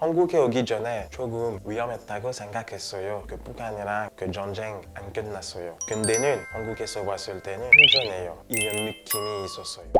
한국에 오기 전에 조금 위험했다고 생각했어요. 그 북한이랑 그 전쟁 안 끝났어요. 근데는 한국에서 왔을 때는 안전해요. 이런 느낌이 있었어요.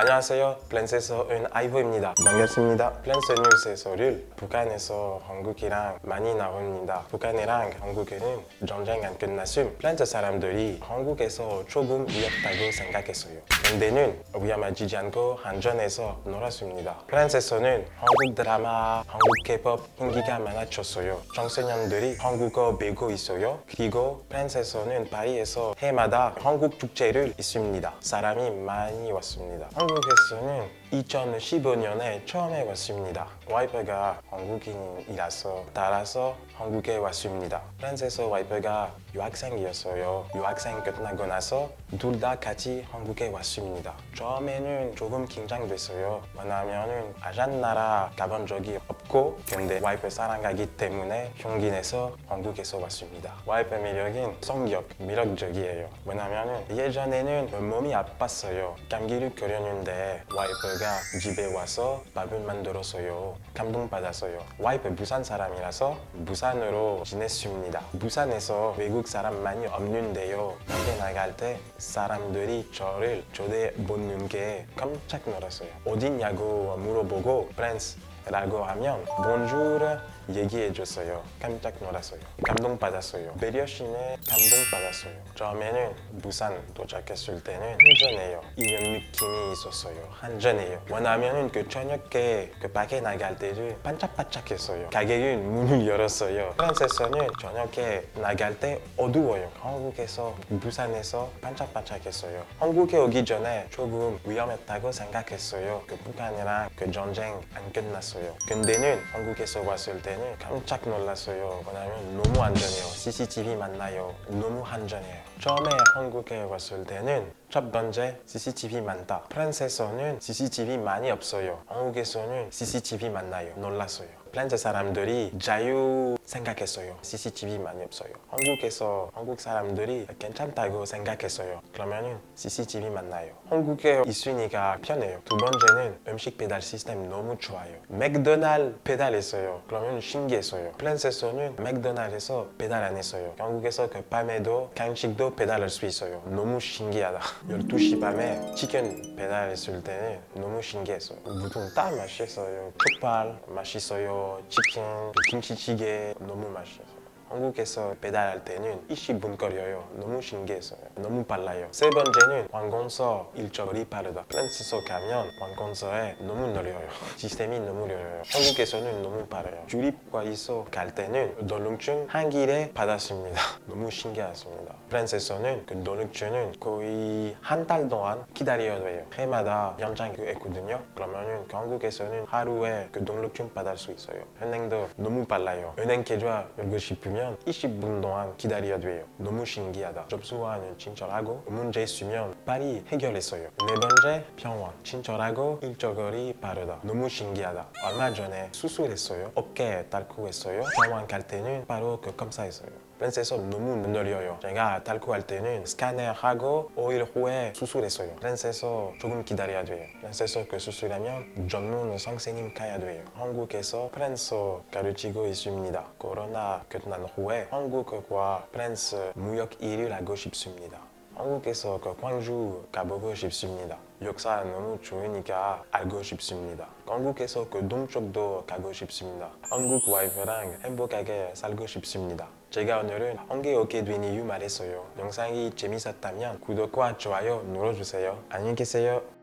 안녕하세요. 플랜스에서 온 아이브입니다. 반갑습니다. 플랜스 뉴스에서를 북한에서 한국이랑 많이 나옵니다. 북한이랑 한국에는 전쟁 안 끝났음. 플랜스 사람들이 한국에서 조금 위협다고 생각했어요. 근데는 위험하지 않고 안전해서 놀았습니다. 플랜스에서는 한국 드라마, 한국 케이팝 인기가 많아졌어요. 청소년들이 한국어 배우고 있어요. 그리고 플랜스에서는 파리에서 해마다 한국 축제를 있습니다. 사람이 많이 왔습니다. 한국에서는 2015년에 처음에 왔습니다. 와이프가 한국인이라서 따라서 한국에 왔습니다. 프랑스에서 와이프가 유학생이었어요. 유학생 끝나고 나서 둘 다 같이 한국에 왔습니다. 처음에는 조금 긴장됐어요. 왜냐면은 아시안 나라 가본 적이 없 고 근데 와이프 사랑하기 때문에 용기 내서 한국에서 왔습니다. 와이프 매력인 성격, 매력적이에요. 왜냐면은 예전에는 몸이 아팠어요. 감기를 걸렸는데 와이프가 집에 와서 밥을 만들었어요. 감동받았어요. 와이프 부산 사람이라서 부산으로 지냈습니다. 부산에서 외국 사람 많이 없는데요. 밖에 나갈 때 사람들이 저를 초대해 보는 게 깜짝 놀랐어요. 어디냐고 물어보고 프랑스 라고 하면 본주르 얘기해 줬어요. 깜짝 놀랐어요. 감동받았어요. 배려심에 감동받았어요. 처음에는 부산 도착했을 때는 한전해요. 이런 느낌이 있었어요. 한전해요. 왜냐면은 그 저녁에 그 밖에 나갈 때를 반짝반짝했어요. 가게는 문을 열었어요. 프랑스에서는 저녁에 나갈 때 어두워요. 한국에서 부산에서 반짝반짝했어요. 한국에 오기 전에 조금 위험했다고 생각했어요. 그 북한이랑 그 전쟁 안 끝났어요. 근데는 한국에서 왔을 때는 깜짝 놀랐어요. 왜냐면 너무 안전해요. CCTV 만나요. 너무 안전해요. 처음에 한국에 왔을 때는 첫 번째 CCTV 많다. 프랑스에서는 CCTV 많이 없어요. 한국에서는 CCTV 많나요. 놀랐어요. 프랑스 사람들이 자유 생각했어요. CCTV 많이 없어요. 한국에서 한국 사람들이 괜찮다고 생각했어요. 그러면은 CCTV 만나요. 한국에 있으니까 편해요. 두 번째는 음식 배달 시스템 너무 좋아요. 맥도날드 배달했어요. 그러면 신기했어요. 프랑스에서는 맥도날드에서 배달 안 했어요. 한국에서 그 밤에도 간식도 배달할 수 있어요. 너무 신기하다. 12시 밤에 치킨 배달했을 때는 너무 신기했어요. 무슨 다 맛있어요. 족발 맛있어요. 치킨, 김치찌개 너무 맛있어요. 한국에서 배달할 때는 20분 걸려요. 너무 신기했어요. 너무 빨라요. 세 번째는 관공서 일정이 빠르다. 프랑스에서 가면 관공서에 너무 느려요. 시스템이 너무 느려요. 한국에서는 너무 빠르요. 주립과에서 갈 때는 노름증 한 길에 받았습니다. 너무 신기했습니다. 프랑스에서는 그 노름증은 거의 한 달 동안 기다려야 돼요. 해마다 연장했거든요. 그러면은 그 한국에서는 하루에 그 등록증 받을 수 있어요. 은행도 너무 빨라요. 은행 계좌 열고 싶으면 20분 동안 기다려야 돼요. 너무 신기하다. 접수하는 친절하고 문제 있으면 빨리 해결했어요. 네 번째 병원 친절하고 일적거리 빠르다. 너무 신기하다. 얼마 전에 수술했어요. 어깨 닳고 했어요. 병원 갈 때는 바로 그 검사했어요. 프랑스에서 너무 느려요. 제가 닳고 할 때는 스캐너하고 5일 후에 수술했어요. 프랑스에서 조금 기다려야 돼요. 프랑스에서 그 수술하면 전문 선생님 가야 돼요. 한국에서 프랑스 가르치고 있습니다. 코로나 끝난 후에 한국과 프랑스 무역 일을 하고 싶습니다. 한국에서 그 광주 가보고 싶습니다. 역사 너무 좋으니까 알고 싶습니다. 한국에서 그 동쪽도 가고 싶습니다. 한국 와이프랑 행복하게 살고 싶습니다. 제가 오늘은 한국에 오게 된 이유 말했어요. 영상이 재밌었다면 구독과 좋아요 눌러주세요. 안녕히 계세요.